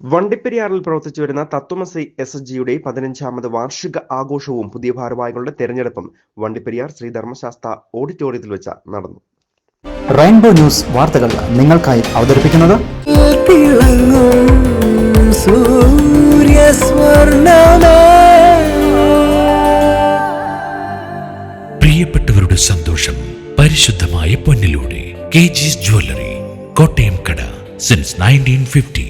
വണ്ടിപ്പെരിയാറിൽ പ്രവർത്തിച്ചു വരുന്ന തത്വമസി S S ജിയുടെ പതിനഞ്ചാമത് വാർഷിക ആഘോഷവും പുതിയ ഭാരവാഹികളുടെ തെരഞ്ഞെടുപ്പും വണ്ടിപ്പെരിയാർ ശ്രീ ധർമ്മശാസ്ത്ര ഓഡിറ്റോറിയത്തിൽ വെച്ച് നടന്നു. റെയിൻബോ ന്യൂസ് വാർത്തകൾ നിങ്ങൾക്കായി അവതരിപ്പിക്കുന്നത് പ്രിയപ്പെട്ടവരുടെ സന്തോഷം പരിശുദ്ധമായ പൊന്നിലൂടെ കെ ജിസ് ജ്വല്ലറി കോട്ടയം കട since nineteen fifty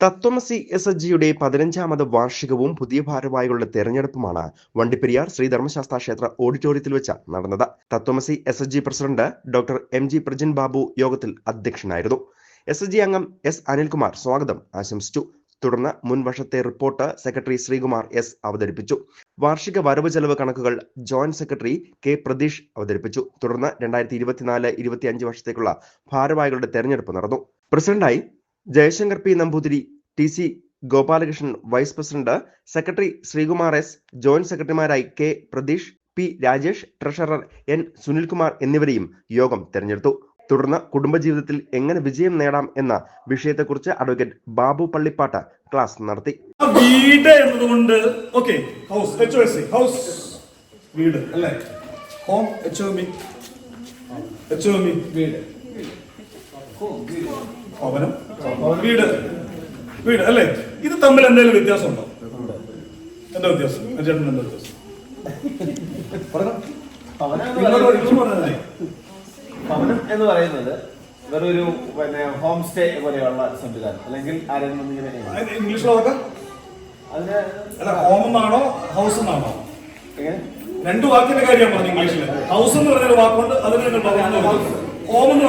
Tatvamasi S S ജിയുടെ പതിനഞ്ചാമത് വാർഷികവും പുതിയ ഭാരവാഹികളുടെ തെരഞ്ഞെടുപ്പുമാണ് വണ്ടിപ്പെരിയാർ ശ്രീ ധർമ്മശാസ്ത്ര ക്ഷേത്ര ഓഡിറ്റോറിയത്തിൽ വെച്ച് നടന്നത്. Tatvamasi S S G president doctor M G Prajin Babu യോഗത്തിൽ അധ്യക്ഷനായിരുന്നു. എസ് എസ് ജി അംഗം എസ് അനിൽകുമാർ സ്വാഗതം ആശംസിച്ചു. തുടർന്ന് മുൻ വർഷത്തെ റിപ്പോർട്ട് സെക്രട്ടറി ശ്രീകുമാർ എസ് അവതരിപ്പിച്ചു. വാർഷിക വരവ് ചെലവ് കണക്കുകൾ ജോയിന്റ് സെക്രട്ടറി കെ പ്രതീഷ് അവതരിപ്പിച്ചു. തുടർന്ന് രണ്ടായിരത്തി ഇരുപത്തിനാല് ഇരുപത്തിയഞ്ച് വർഷത്തേക്കുള്ള ഭാരവാഹികളുടെ തെരഞ്ഞെടുപ്പ് നടന്നു. പ്രസിഡന്റായി Jayashankar P Namboothiri T C Gopalakrishnan vice president secretary Sreekumar S joint സെക്രട്ടറിമാരായി K Pratheesh P Rajesh treasurer N Sunilkumar എന്നിവരെയും യോഗം തെരഞ്ഞെടുത്തു. തുടർന്ന് കുടുംബജീവിതത്തിൽ എങ്ങനെ വിജയം നേടാം എന്ന വിഷയത്തെക്കുറിച്ച് അഡ്വക്കേറ്റ് ബാബു പള്ളിപ്പാട്ട് ക്ലാസ് നടത്തി. വീട് എന്നതുകൊണ്ട് okay house H S house. വീട് അല്ലേ? Home H O me H വീട്. ഭവനം വീട് വീട് അല്ലേ? ഇത് തമ്മിൽ എന്തെങ്കിലും വ്യത്യാസം? ഉണ്ടോ എന്താ വ്യത്യാസം? ചേട്ടൻ എന്താ വ്യത്യാസം ഭവനം എന്ന് പറയുന്നത് വെറൊരു പിന്നെ ഹോം സ്റ്റേ പോലെയുള്ള സംവിധാനം. അല്ലെങ്കിൽ ആരെങ്കിലും ഇംഗ്ലീഷിലൊക്കെ അതിന് അല്ല ഹോം എന്നാണോ ഹൗസ് എന്നാണോ? രണ്ടു വാക്കിന്റെ കാര്യമാണ് പറഞ്ഞു ഇംഗ്ലീഷിൽ ഹൗസ് എന്ന് പറഞ്ഞൊരു വാക്കുണ്ട് അതിന് നിങ്ങൾ എന്ന്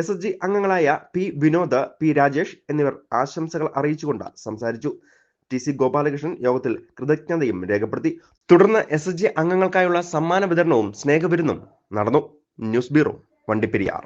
എസ് എസ് ജി അംഗങ്ങളായ പി വിനോദ് പി രാജേഷ് എന്നിവർ ആശംസകൾ അറിയിച്ചുകൊണ്ട് സംസാരിച്ചു. ടി സി ഗോപാലകൃഷ്ണൻ യോഗത്തിൽ കൃതജ്ഞതയും രേഖപ്പെടുത്തി. തുടർന്ന് എസ് എസ് ജി അംഗങ്ങൾക്കായുള്ള സമ്മാന വിതരണവും സ്നേഹവിരുന്നും നടന്നു. News bureau Vandiperiyar.